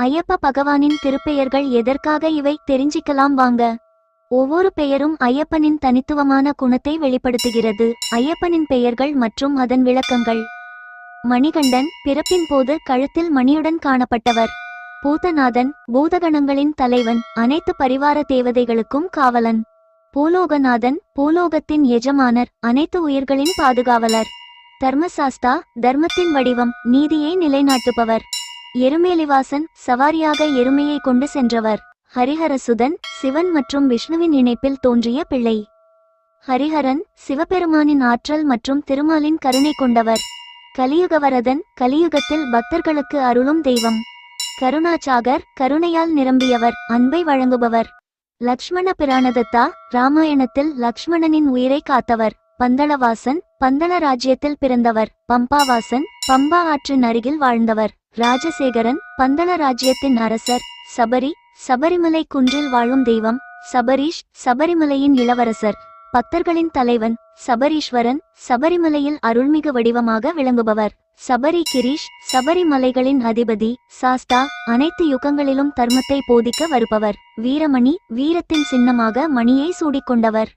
ஐயப்ப பகவானின் திருப்பெயர்கள் எதற்காக இவை தெரிஞ்சிக்கலாம் வாங்க. ஒவ்வொரு பெயரும் ஐயப்பனின் தனித்துவமான குணத்தை வெளிப்படுத்துகிறது. ஐயப்பனின் பெயர்கள் மற்றும் அதன் விளக்கங்கள். மணிகண்டன் பிறப்பின் போது கழுத்தில் மணியுடன் காணப்பட்டவர். பூதநாதன் பூதகணங்களின் தலைவன். அனைத்து பரிவார தேவதைகளுக்கும் காவலன். பூலோகநாதன் பூலோகத்தின் எஜமானர். அனைத்து உயிர்களின் பாதுகாவலர். தர்மசாஸ்தா தர்மத்தின் வடிவம். நீதியை நிலைநாட்டுபவர். எருமேலிவாசன் சவாரியாக எருமையை கொண்டு சென்றவர். ஹரிஹரசுதன் சிவன் மற்றும் விஷ்ணுவின் இணைப்பில் தோன்றிய பிள்ளை. ஹரிஹரன் சிவபெருமானின் ஆற்றல் மற்றும் திருமாலின் கருணை கொண்டவர். கலியுகவரதன் கலியுகத்தில் பக்தர்களுக்கு அருளும் தெய்வம். கருணாச்சாகர் கருணையால் நிரம்பியவர் அன்பை வழங்குபவர். லக்ஷ்மண பிராணதத்தா ராமாயணத்தில் லக்ஷ்மணனின் உயிரை காத்தவர். பந்தளவாசன் பந்தள ராஜ்யத்தில் பிறந்தவர் பம்பாவாசன் பம்பா ஆற்றின் அருகில் வாழ்ந்தவர் ராஜசேகரன் பந்தள ராஜ்யத்தின் அரசர் சபரி சபரிமலை குன்றில் வாழும் தெய்வம் சபரீஷ் சபரிமலையின் இளவரசர் பக்தர்களின் தலைவன் சபரீஸ்வரன் சபரிமலையில் அருள்மிகு வடிவமாக விளங்குபவர் சபரி கிரீஷ் சபரிமலைகளின் அதிபதி சாஸ்தா அனைத்து யுகங்களிலும் தர்மத்தை போதிக்க வருபவர் வீரமணி வீரத்தின் சின்னமாக மணியை சூடிக்கொண்டவர்.